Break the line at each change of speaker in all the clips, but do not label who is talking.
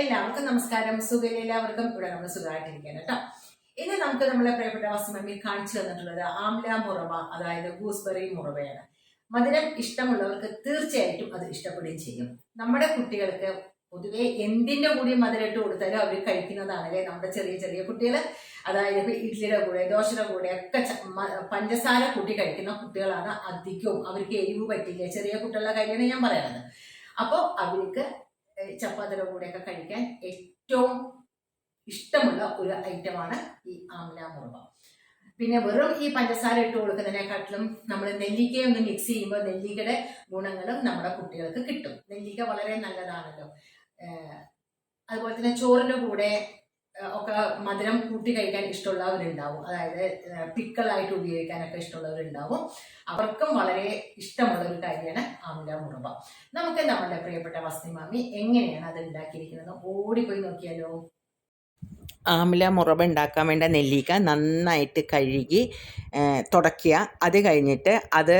എല്ലാവർക്കും നമസ്കാരം. സുഖം എല്ലാവർക്കും. ഇവിടെ നമ്മൾ സുഖമായിട്ടിരിക്കാൻ കേട്ടോ. ഇന്ന് നമുക്ക് നമ്മളെ പ്രിയപ്പെട്ട വസ്തുമമ്മി കാണിച്ചു തന്നിട്ടുള്ളത് ആംല മുറവ അതായത് ഗൂസ്ബെറി മുറവയാണ്. മധുരം ഇഷ്ടമുള്ളവർക്ക് തീർച്ചയായിട്ടും അത് ഇഷ്ടപ്പെടുകയും ചെയ്യും. നമ്മുടെ കുട്ടികൾക്ക് പൊതുവെ എന്തിന്റെ കൂടി മധുരം ഇട്ട് കൊടുത്താലും അവർ കഴിക്കുന്നതാണല്ലേ നമ്മുടെ ചെറിയ ചെറിയ കുട്ടികൾ അതായത് ഇപ്പൊ ഇഡ്ലിയുടെ കൂടെ ദോശയുടെ കൂടെ ഒക്കെ പഞ്ചസാര കൂട്ടി കഴിക്കുന്ന കുട്ടികളാണ് അധികവും. അവർക്ക് എരിവ് പറ്റില്ല? ചെറിയ കുട്ടികളുടെ കാര്യമാണ് ഞാൻ പറയുന്നത് അപ്പോൾ അവർക്ക് ചപ്പാത്തിയുടെ കൂടെയൊക്കെ കഴിക്കാൻ ഏറ്റവും ഇഷ്ടമുള്ള ഒരു ഐറ്റമാണ് ഈ ആമല മുറുവ പിന്നെ വെറും ഈ പഞ്ചസാര ഇട്ട് കൊടുക്കുന്നതിനെക്കാട്ടിലും നമ്മൾ നെല്ലിക്ക ഒന്ന് മിക്സ് ചെയ്യുമ്പോൾ നെല്ലിക്കയുടെ ഗുണങ്ങളും നമ്മുടെ കുട്ടികൾക്ക് കിട്ടും. നെല്ലിക്ക വളരെ നല്ലതാണല്ലോ. അതുപോലെ തന്നെ ചോറിന്റെ കൂടെ ഒക്കെ മധുരം കൂട്ടി കഴിക്കാൻ ഇഷ്ടമുള്ളവരുണ്ടാവും. അതായത് പിക്കളായിട്ട് ഉപയോഗിക്കാനൊക്കെ ഇഷ്ടമുള്ളവരുണ്ടാവും. അവർക്കും വളരെ ഇഷ്ടമുള്ള ഒരു കാര്യമാണ് ആംല മുറുവ നമുക്ക് നമ്മുടെ പ്രിയപ്പെട്ട വസ്തി മാമി എങ്ങനെയാണ് അത് ഉണ്ടാക്കിയിരിക്കുന്നത്? ഓടിപ്പോയി നോക്കിയാലോ?
ആമില മുറബ ഉണ്ടാക്കാൻ വേണ്ട നെല്ലിക്ക നന്നായിട്ട് കഴുകി തുടക്കുക അത് കഴിഞ്ഞിട്ട് അത്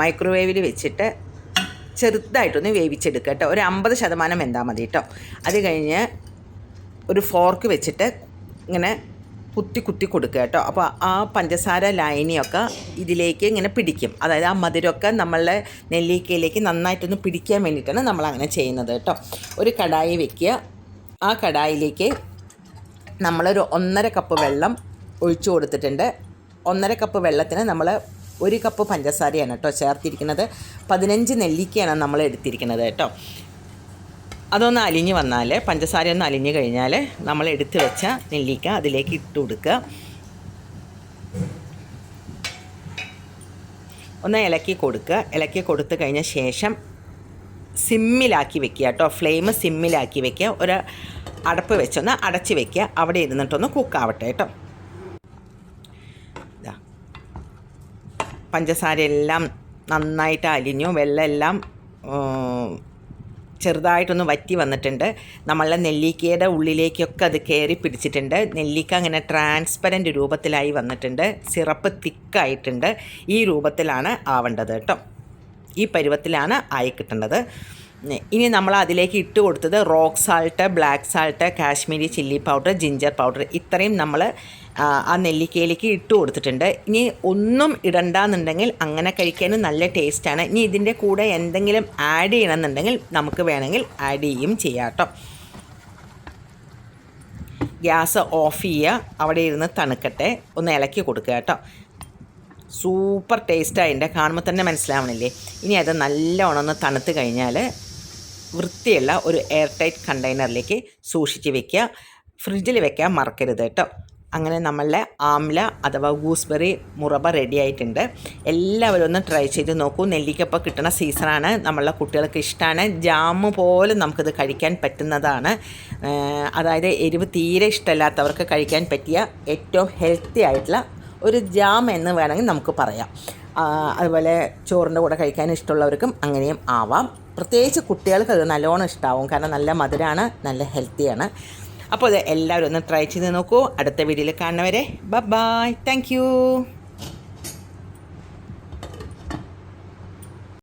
മൈക്രോവേവിൽ വെച്ചിട്ട് ചെറുതായിട്ടൊന്ന് വേവിച്ചെടുക്കുക കേട്ടോ. ഒരു അമ്പത് ശതമാനം എന്താ മതി കേട്ടോ. അത് കഴിഞ്ഞ് ഒരു ഫോർക്ക് വെച്ചിട്ട് ഇങ്ങനെ കുത്തി കുത്തി കൊടുക്കുക കേട്ടോ. അപ്പോൾ ആ പഞ്ചസാര ലൈനിയൊക്കെ ഇതിലേക്ക് ഇങ്ങനെ പിടിക്കും. അതായത് ആ മധുരമൊക്കെ നമ്മളുടെ നെല്ലിക്കയിലേക്ക് നന്നായിട്ടൊന്ന് പിടിക്കാൻ വേണ്ടിയിട്ടാണ് നമ്മൾ അങ്ങനെ ചെയ്യുന്നത് കേട്ടോ. ഒരു കടായി വെക്കുക. ആ കടായിലേക്ക് നമ്മളൊരു ഒന്നര കപ്പ് വെള്ളം ഒഴിച്ചു കൊടുത്തിട്ടുണ്ട്. ഒന്നര കപ്പ് വെള്ളത്തിന് നമ്മൾ ഒരു കപ്പ് പഞ്ചസാരയാണ് കേട്ടോ ചേർത്തിരിക്കുന്നത്. പതിനഞ്ച് നെല്ലിക്കയാണ് നമ്മൾ എടുത്തിരിക്കുന്നത് കേട്ടോ. അതൊന്ന് അലിഞ്ഞ് വന്നാൽ പഞ്ചസാര ഒന്ന് അലിഞ്ഞ് കഴിഞ്ഞാൽ നമ്മൾ എടുത്തു വെച്ച നെല്ലിക്ക അതിലേക്ക് ഇട്ട് കൊടുക്കുക ഒന്ന് ഇളക്കി കൊടുക്കുക ഇലക്കി കൊടുത്തു കഴിഞ്ഞ ശേഷം സിമ്മിലാക്കി വെക്കുക കേട്ടോ. ഫ്ലെയിം സിമ്മിലാക്കി വെക്കുക. ഒരു അടപ്പ് വെച്ചൊന്ന് അടച്ച് വെക്കുക. അവിടെ ഇരുന്നിട്ടൊന്ന് കുക്കാവട്ടെ കേട്ടോ. പഞ്ചസാര എല്ലാം നന്നായിട്ട് അലിഞ്ഞു. വെള്ളമെല്ലാം ചെറുതായിട്ടൊന്ന് വറ്റി വന്നിട്ടുണ്ട്. നമ്മളുടെ നെല്ലിക്കയുടെ ഉള്ളിലേക്കൊക്കെ അത് കയറി പിടിച്ചിട്ടുണ്ട്. നെല്ലിക്ക അങ്ങനെ ട്രാൻസ്പെറന്റ് രൂപത്തിലായി വന്നിട്ടുണ്ട്. സിറപ്പ് തിക്കായിട്ടുണ്ട്. ഈ രൂപത്തിലാണ് ആവേണ്ടത് കേട്ടോ. ഈ പരുവത്തിലാണ് ആയി കിട്ടേണ്ടത്. ഇനി നമ്മൾ അതിലേക്ക് ഇട്ട് കൊടുത്തത് rock salt black salt Kashmiri chilli powder ginger powder ഇത്രയും നമ്മൾ ആ നെല്ലിക്കയിലേക്ക് ഇട്ട് കൊടുത്തിട്ടുണ്ട്. ഇനി ഒന്നും ഇടണ്ടെന്നുണ്ടെങ്കിൽ അങ്ങനെ കഴിക്കാനും നല്ല ടേസ്റ്റാണ്. ഇനി ഇതിന്റെ കൂടെ എന്തെങ്കിലും ആഡ് ചെയ്യണമെന്നുണ്ടെങ്കിൽ നമുക്ക് വേണമെങ്കിൽ ആഡ് ചെയ്യും ചെയ്യാം കേട്ടോ. ഗ്യാസ് ഓഫ് ചെയ്യുക. അവിടെ ഇരുന്ന് തണുക്കട്ടെ. ഒന്ന് ഇളക്കി കൊടുക്കുക കേട്ടോ. സൂപ്പർ ടേസ്റ്റായിന്റെ കാണുമ്പോൾ തന്നെ മനസ്സിലാവണില്ലേ? ഇനി അത് നല്ലോണം ഒന്ന് തണുത്ത് കഴിഞ്ഞാൽ വൃത്തിയുള്ള ഒരു എയർ ടൈറ്റ് കണ്ടെയ്നറിലേക്ക് സൂക്ഷിച്ച് വെക്കുക. ഫ്രിഡ്ജിൽ വെക്കാൻ മറക്കരുത് കേട്ടോ. അങ്ങനെ നമ്മളുടെ ആംല അഥവാ ഗൂസ്ബെറി മുറബ റെഡി ആയിട്ടുണ്ട്. എല്ലാവരും ഒന്ന് ട്രൈ ചെയ്ത് നോക്കൂ. നെല്ലിക്കപ്പം കിട്ടുന്ന സീസണാണ് നമ്മളുടെ കുട്ടികൾക്ക് ഇഷ്ടമാണ് ജാമ് പോലും നമുക്കിത് കഴിക്കാൻ പറ്റുന്നതാണ്. അതായത് എരിവ് തീരെ ഇഷ്ടമില്ലാത്തവർക്ക് കഴിക്കാൻ പറ്റിയ ഏറ്റവും ഹെൽത്തി ആയിട്ടുള്ള ഒരു ജാം എന്ന് വേണമെങ്കിൽ നമുക്ക് പറയാം. അതുപോലെ ചോറിന്റെ കൂടെ കഴിക്കാൻ ഇഷ്ടമുള്ളവർക്കും അങ്ങനെയും ആവാം. പ്രത്യേകിച്ച് കുട്ടികൾക്ക് അത് നല്ലോണം ഇഷ്ടമാവും കാരണം നല്ല മധുരമാണ് നല്ല ഹെൽത്തിയാണ്. അപ്പോൾ അത് എല്ലാവരും ഒന്ന് ട്രൈ ചെയ്ത് നോക്കൂ. അടുത്ത വീഡിയോയിൽ കാണുന്നവരെ ബ ബായ് താങ്ക്